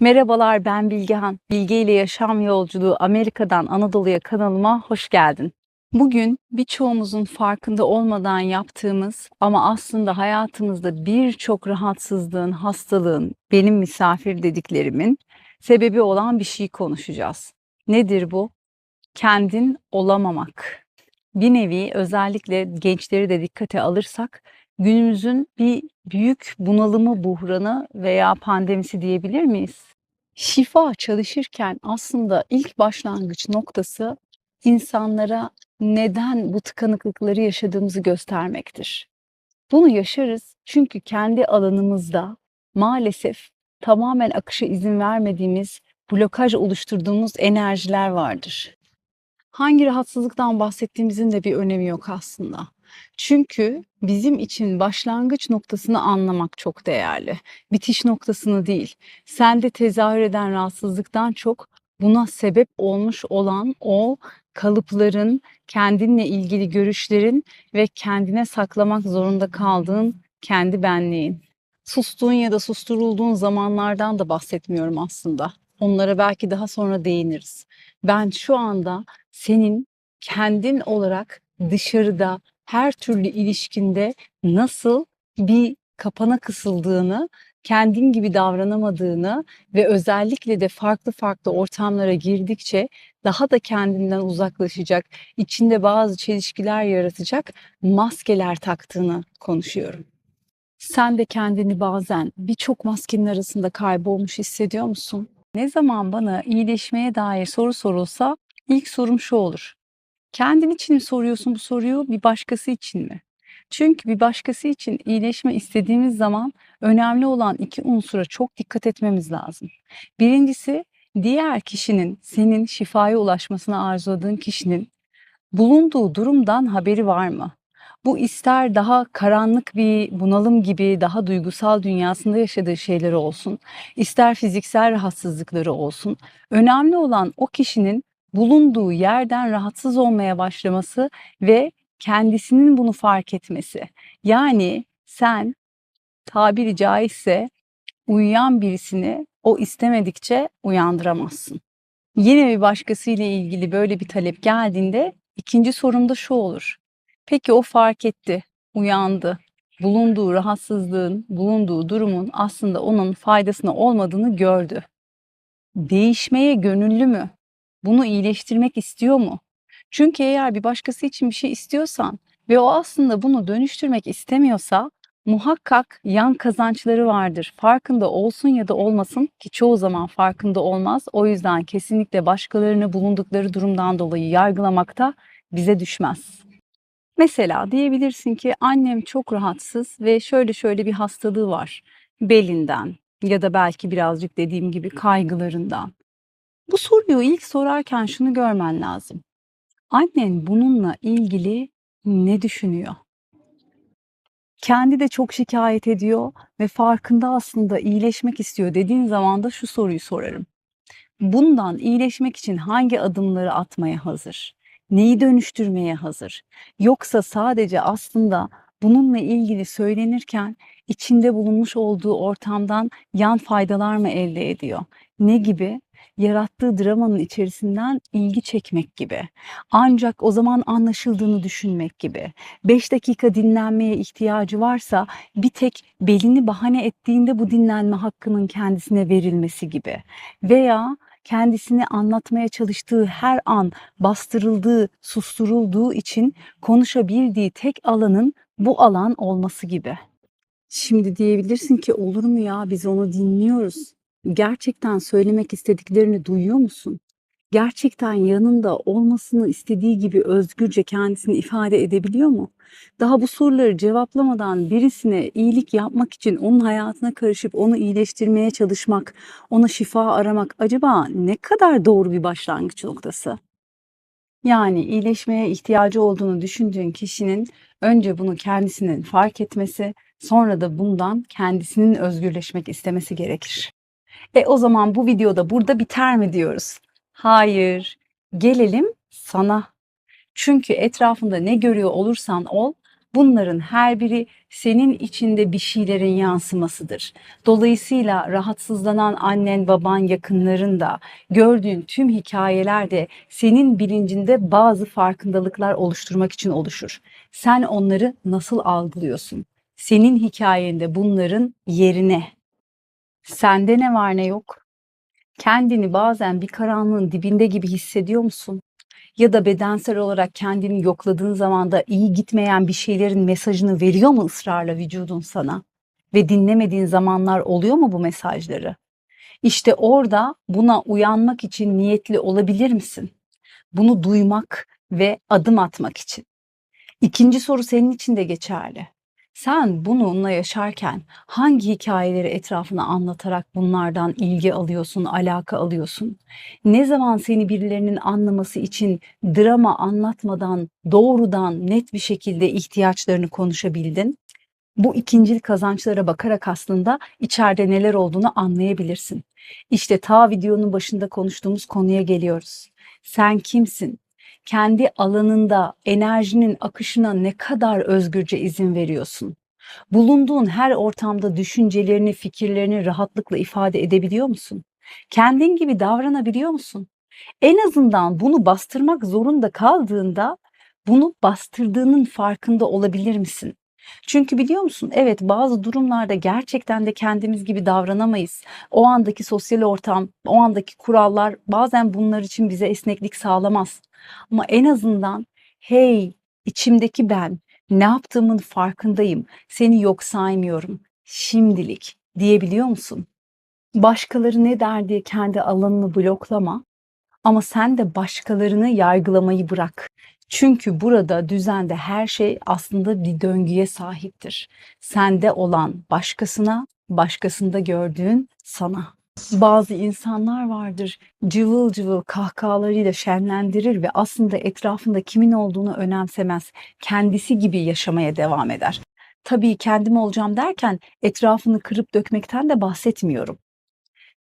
Merhabalar ben Bilgehan. Bilge ile Yaşam Yolculuğu Amerika'dan Anadolu'ya kanalıma hoş geldin. Bugün birçoğumuzun farkında olmadan yaptığımız ama aslında hayatımızda birçok rahatsızlığın, hastalığın, benim misafir dediklerimin sebebi olan bir şey konuşacağız. Nedir bu? Kendin olamamak. Bir nevi özellikle gençleri de dikkate alırsak günümüzün bir büyük bunalımı, buhranı veya pandemisi diyebilir miyiz? Şifa çalışırken aslında ilk başlangıç noktası insanlara neden bu tıkanıklıkları yaşadığımızı göstermektir. Bunu yaşarız çünkü kendi alanımızda maalesef tamamen akışa izin vermediğimiz, blokaj oluşturduğumuz enerjiler vardır. Hangi rahatsızlıktan bahsettiğimizin de bir önemi yok aslında. Çünkü bizim için başlangıç noktasını anlamak çok değerli. Bitiş noktasını değil. Sende tezahür eden rahatsızlıktan çok buna sebep olmuş olan o kalıpların, kendinle ilgili görüşlerin ve kendine saklamak zorunda kaldığın kendi benliğin. Sustuğun ya da susturulduğun zamanlardan da bahsetmiyorum aslında. Onlara belki daha sonra değiniriz. Ben şu anda senin kendin olarak dışarıda her türlü ilişkinde nasıl bir kapana kısıldığını, kendin gibi davranamadığını ve özellikle de farklı farklı ortamlara girdikçe daha da kendinden uzaklaşacak, içinde bazı çelişkiler yaratacak maskeler taktığını konuşuyorum. Sen de kendini bazen birçok maskenin arasında kaybolmuş hissediyor musun? Ne zaman bana iyileşmeye dair soru sorulsa ilk sorum şu olur. Kendin için mi soruyorsun bu soruyu, bir başkası için mi? Çünkü bir başkası için iyileşme istediğimiz zaman önemli olan iki unsura çok dikkat etmemiz lazım. Birincisi diğer kişinin, senin şifaya ulaşmasına arzuladığın kişinin bulunduğu durumdan haberi var mı? Bu ister daha karanlık bir bunalım gibi daha duygusal dünyasında yaşadığı şeyleri olsun, ister fiziksel rahatsızlıkları olsun. Önemli olan o kişinin bulunduğu yerden rahatsız olmaya başlaması ve kendisinin bunu fark etmesi. Yani sen tabiri caizse uyuyan birisini o istemedikçe uyandıramazsın. Yine bir başkasıyla ilgili böyle bir talep geldiğinde ikinci sorum da şu olur. Peki o fark etti, uyandı. Bulunduğu rahatsızlığın, bulunduğu durumun aslında onun faydasına olmadığını gördü. Değişmeye gönüllü mü? Bunu iyileştirmek istiyor mu? Çünkü eğer bir başkası için bir şey istiyorsan ve o aslında bunu dönüştürmek istemiyorsa muhakkak yan kazançları vardır. Farkında olsun ya da olmasın ki çoğu zaman farkında olmaz. O yüzden kesinlikle başkalarını bulundukları durumdan dolayı yargılamakta bize düşmez. Mesela diyebilirsin ki annem çok rahatsız ve şöyle şöyle bir hastalığı var. Belinden ya da belki birazcık dediğim gibi kaygılarından. Bu soruyu ilk sorarken şunu görmen lazım. Annen bununla ilgili ne düşünüyor? Kendi de çok şikayet ediyor ve farkında aslında iyileşmek istiyor dediğin zaman da şu soruyu sorarım. Bundan iyileşmek için hangi adımları atmaya hazır? Neyi dönüştürmeye hazır? Yoksa sadece aslında bununla ilgili söylenirken içinde bulunmuş olduğu ortamdan yan faydalar mı elde ediyor? Ne gibi? Yarattığı dramanın içerisinden ilgi çekmek gibi. Ancak o zaman anlaşıldığını düşünmek gibi. 5 dakika dinlenmeye ihtiyacı varsa bir tek belini bahane ettiğinde bu dinlenme hakkının kendisine verilmesi gibi. Veya kendisini anlatmaya çalıştığı her an bastırıldığı, susturulduğu için konuşabildiği tek alanın bu alan olması gibi. Şimdi diyebilirsin ki olur mu ya biz onu dinliyoruz. Gerçekten söylemek istediklerini duyuyor musun? Gerçekten yanında olmasını istediği gibi özgürce kendisini ifade edebiliyor mu? Daha bu soruları cevaplamadan birisine iyilik yapmak için onun hayatına karışıp onu iyileştirmeye çalışmak, ona şifa aramak acaba ne kadar doğru bir başlangıç noktası? Yani iyileşmeye ihtiyacı olduğunu düşündüğün kişinin önce bunu kendisinin fark etmesi, sonra da bundan kendisinin özgürleşmek istemesi gerekir. E o zaman bu videoda burada biter mi diyoruz? Hayır. Gelelim sana. Çünkü etrafında ne görüyor olursan ol, Bunların her biri senin içinde bir şeylerin yansımasıdır. Dolayısıyla rahatsızlanan annen, baban, yakınların da gördüğün tüm hikayeler de senin bilincinde bazı farkındalıklar oluşturmak için oluşur. Sen onları nasıl algılıyorsun? Senin hikayende bunların yerine sende ne var ne yok? Kendini bazen bir karanlığın dibinde gibi hissediyor musun? Ya da bedensel olarak kendini yokladığın zaman da iyi gitmeyen bir şeylerin mesajını veriyor mu ısrarla vücudun sana? Ve dinlemediğin zamanlar oluyor mu bu mesajları? İşte orada buna uyanmak için niyetli olabilir misin? Bunu duymak ve adım atmak için. İkinci soru senin için de geçerli. Sen bununla yaşarken hangi hikayeleri etrafına anlatarak bunlardan ilgi alıyorsun, alaka alıyorsun? Ne zaman seni birilerinin anlaması için drama anlatmadan doğrudan net bir şekilde ihtiyaçlarını konuşabildin? Bu ikincil kazançlara bakarak aslında içeride neler olduğunu anlayabilirsin. İşte ta videonun başında konuştuğumuz konuya geliyoruz. Sen kimsin? Kendi alanında enerjinin akışına ne kadar özgürce izin veriyorsun? Bulunduğun her ortamda düşüncelerini, fikirlerini rahatlıkla ifade edebiliyor musun? Kendin gibi davranabiliyor musun? En azından bunu bastırmak zorunda kaldığında bunu bastırdığının farkında olabilir misin? Çünkü biliyor musun? Evet bazı durumlarda gerçekten de kendimiz gibi davranamayız. O andaki sosyal ortam, o andaki kurallar bazen bunlar için bize esneklik sağlamaz. Ama en azından hey içimdeki ben ne yaptığımın farkındayım. Seni yok saymıyorum. Şimdilik diyebiliyor musun? Başkaları ne der diye kendi alanını bloklama. Ama sen de başkalarını yargılamayı bırak. Çünkü burada düzende her şey aslında bir döngüye sahiptir. Sende olan başkasına, başkasında gördüğün sana. Bazı insanlar vardır cıvıl cıvıl kahkahalarıyla şenlendirir ve aslında etrafında kimin olduğunu önemsemez. Kendisi gibi yaşamaya devam eder. Tabii kendim olacağım derken etrafını kırıp dökmekten de bahsetmiyorum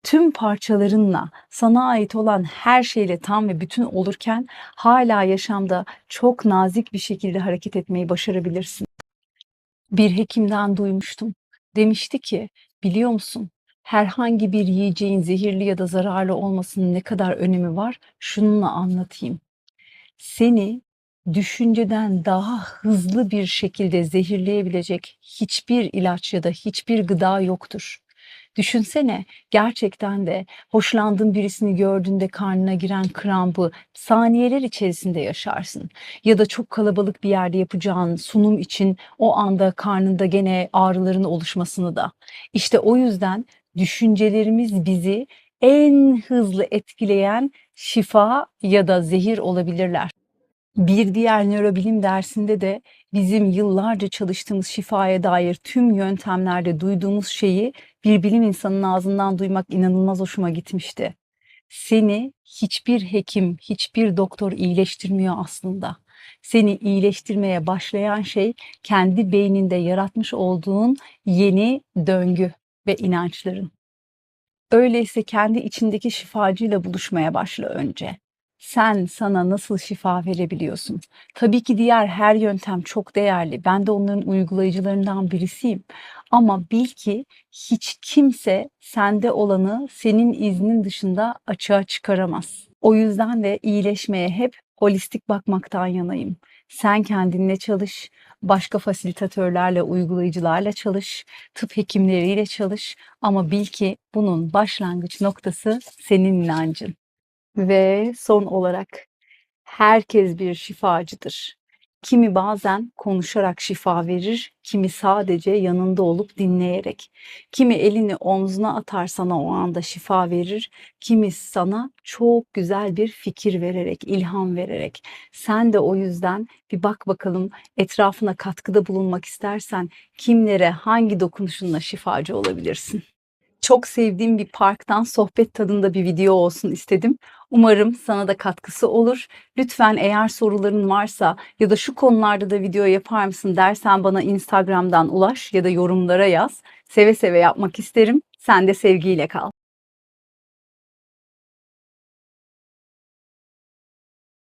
tüm parçalarınla, sana ait olan her şeyle tam ve bütün olurken hala yaşamda çok nazik bir şekilde hareket etmeyi başarabilirsin. Bir hekimden duymuştum. Demişti ki, biliyor musun? Herhangi bir yiyeceğin zehirli ya da zararlı olmasının ne kadar önemi var? Şununla anlatayım. Seni düşünceden daha hızlı bir şekilde zehirleyebilecek hiçbir ilaç ya da hiçbir gıda yoktur. Düşünsene gerçekten de hoşlandığın birisini gördüğünde karnına giren krampı saniyeler içerisinde yaşarsın. Ya da çok kalabalık bir yerde yapacağın sunum için o anda karnında gene ağrıların oluşmasını da. İşte o yüzden düşüncelerimiz bizi en hızlı etkileyen şifa ya da zehir olabilirler. Bir diğer nörobilim dersinde de bizim yıllarca çalıştığımız şifaya dair tüm yöntemlerde duyduğumuz şeyi bir bilim insanının ağzından duymak inanılmaz hoşuma gitmişti. Seni hiçbir hekim, hiçbir doktor iyileştirmiyor aslında. Seni iyileştirmeye başlayan şey kendi beyninde yaratmış olduğun yeni döngü ve inançların. Öyleyse kendi içindeki şifacıyla buluşmaya başla önce sen sana nasıl şifa verebiliyorsun? Tabii ki diğer her yöntem çok değerli. Ben de onların uygulayıcılarından birisiyim. Ama bil ki hiç kimse sende olanı senin iznin dışında açığa çıkaramaz. O yüzden de iyileşmeye hep holistik bakmaktan yanayım. Sen kendinle çalış, başka fasilitatörlerle, uygulayıcılarla çalış, tıp hekimleriyle çalış ama bil ki bunun başlangıç noktası senin inancın. Ve son olarak herkes bir şifacıdır. Kimi bazen konuşarak şifa verir, kimi sadece yanında olup dinleyerek. Kimi elini omzuna atar sana o anda şifa verir, kimi sana çok güzel bir fikir vererek, ilham vererek. Sen de o yüzden bir bak bakalım etrafına katkıda bulunmak istersen kimlere hangi dokunuşunla şifacı olabilirsin? Çok sevdiğim bir parktan sohbet tadında bir video olsun istedim. Umarım sana da katkısı olur. Lütfen eğer soruların varsa ya da şu konularda da video yapar mısın dersen bana Instagram'dan ulaş ya da yorumlara yaz. Seve seve yapmak isterim. Sen de sevgiyle kal.